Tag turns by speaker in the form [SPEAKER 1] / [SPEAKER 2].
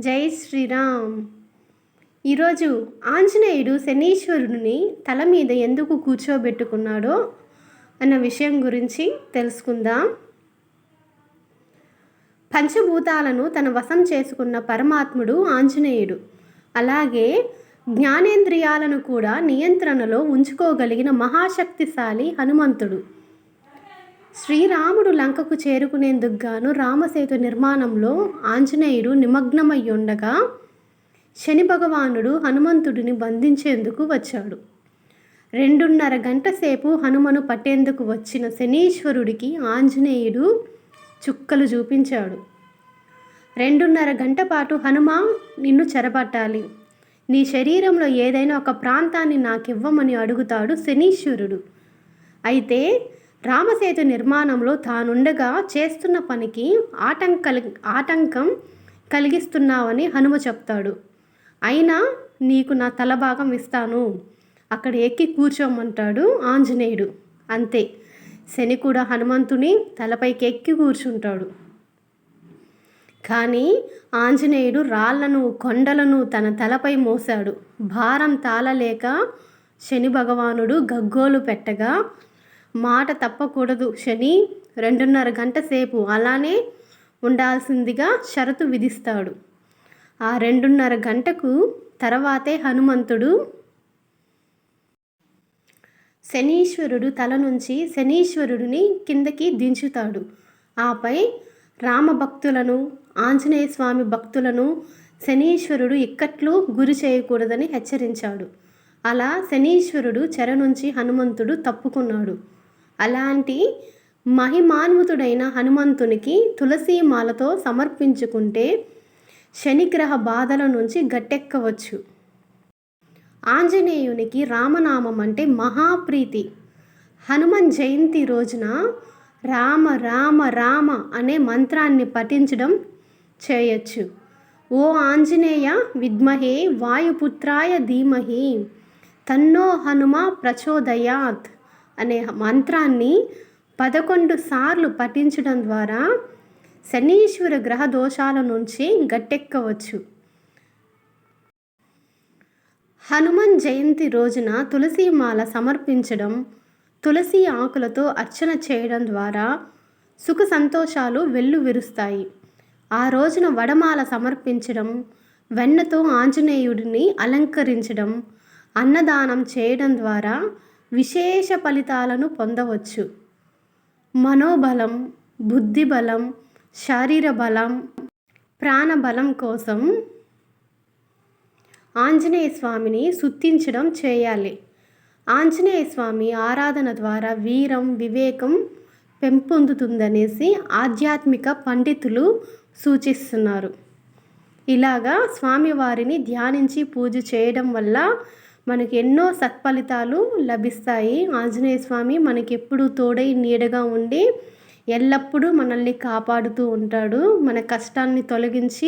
[SPEAKER 1] జై శ్రీరామ్. ఈరోజు ఆంజనేయుడు శనీశ్వరుడిని తల మీద ఎందుకు కూర్చోబెట్టుకున్నాడో అన్న విషయం గురించి తెలుసుకుందాం. పంచభూతాలను తన వశం చేసుకున్న పరమాత్ముడు ఆంజనేయుడు. అలాగే జ్ఞానేంద్రియాలను కూడా నియంత్రణలో ఉంచుకోగలిగిన మహాశక్తిశాలి హనుమంతుడు. శ్రీరాముడు లంకకు చేరుకునేందుకు గాను రామసేతు నిర్మాణంలో ఆంజనేయుడు నిమగ్నమై ఉండగా శని భగవానుడు హనుమంతుడిని బంధించేందుకు వచ్చాడు. రెండున్నర గంట సేపు హనుమను పట్టేందుకు వచ్చిన శనీశ్వరుడికి ఆంజనేయుడు చుక్కలు చూపించాడు. రెండున్నర గంట పాటు హనుమ నిన్ను చెరపట్టాలి. నీ శరీరంలో ఏదైనా ఒక ప్రాంతాన్ని నాకివ్వమని అడుగుతాడు శనీశ్వరుడు. అయితే రామసేతు నిర్మాణంలో తానుండగా చేస్తున్న పనికి ఆటంకలి ఆటంకం కలిగిస్తున్నావని హనుమ చెప్తాడు. అయినా నీకు నా తల భాగం ఇస్తాను. అక్కడ ఎక్కి కూర్చోమంటాడు ఆంజనేయుడు. అంతే. శని కూడా హనుమంతుని తలపైకి ఎక్కి కూర్చుంటాడు. కానీ ఆంజనేయుడు రాళ్ళను కొండలను తన తలపై మోశాడు. భారం తాళలేక శని భగవానుడు గగ్గోలు పెట్టగా మాట తప్పకూడదు శని. రెండున్నర గంట సేపు అలానే ఉండాల్సిందిగా షరతు విధిస్తాడు. ఆ రెండున్నర గంటకు తర్వాతే హనుమంతుడు శనీశ్వరుడు తల నుంచి శనీశ్వరుడిని కిందకి దించుతాడు. ఆపై రామభక్తులను ఆంజనేయ స్వామి భక్తులను శనీశ్వరుడు ఇక్కట్లు గురి చేయకూడదని హెచ్చరించాడు. అలా శనీశ్వరుడు చెర నుంచి హనుమంతుడు తప్పుకున్నాడు. అలాంటి మహిమాన్వితుడైన హనుమంతునికి తులసీమాలతో సమర్పించుకుంటే శనిగ్రహ బాధల నుంచి గట్టెక్కవచ్చు. ఆంజనేయునికి రామనామం అంటే మహాప్రీతి. హనుమన్ జయంతి రోజున రామ రామ రామ అనే మంత్రాన్ని పఠించడం చేయొచ్చు. ఓ ఆంజనేయ విద్మహే వాయుపుత్రాయ ధీమహి తన్నో హనుమ ప్రచోదయాత్. అనే మంత్రాన్ని పదకొండు సార్లు పఠించడం ద్వారా శనీశ్వర గ్రహ దోషాల నుంచి గట్టెక్కవచ్చు. హనుమన్ జయంతి రోజున తులసి మాల సమర్పించడం తులసి ఆకులతో అర్చన చేయడం ద్వారా సుఖ సంతోషాలు వెల్లు విరుస్తాయి. ఆ రోజున వడమాల సమర్పించడం వెన్నతో ఆంజనేయుడిని అలంకరించడం అన్నదానం చేయడం ద్వారా విశేష ఫలితాలను పొందవచ్చు. మనోబలం బుద్ధిబలం శారీర బలం ప్రాణబలం కోసం ఆంజనేయ స్వామిని సుత్తించడం చేయాలి. ఆంజనేయ స్వామి ఆరాధన ద్వారా వీరం వివేకం పెంపొందుతుందనేసి ఆధ్యాత్మిక పండితులు సూచిస్తున్నారు. ఇలాగా స్వామివారిని ధ్యానించి పూజ చేయడం వల్ల మనకి ఎన్నో సత్ఫలితాలు లభిస్తాయి. ఆంజనేయ స్వామి మనకి ఎప్పుడూ తోడై నీడగా ఉండి ఎల్లప్పుడూ మనల్ని కాపాడుతూ ఉంటాడు. మన కష్టాన్ని తొలగించి